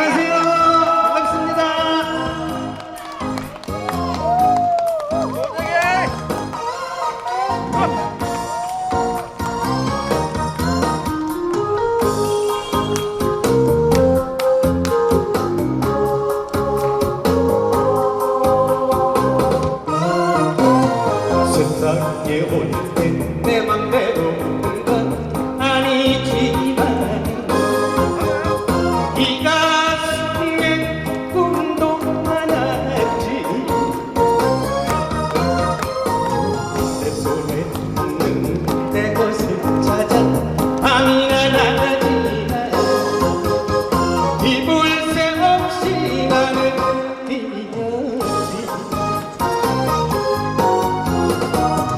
안녕하세요. 반갑습니다. 세상에 올때내 맘에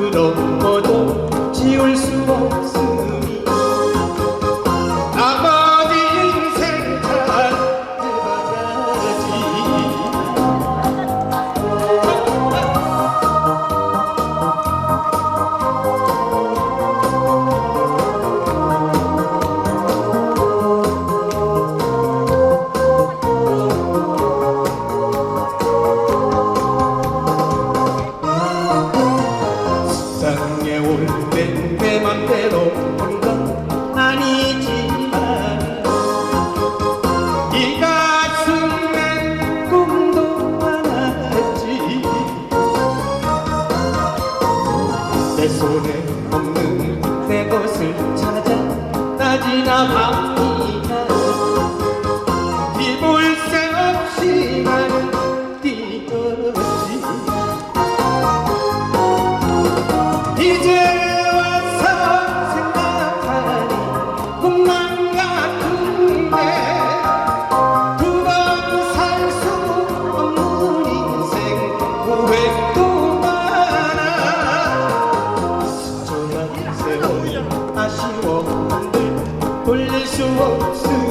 그런 거도 지울 수 없어. 없는 내 곳을 찾아 나 지나갑니다 close to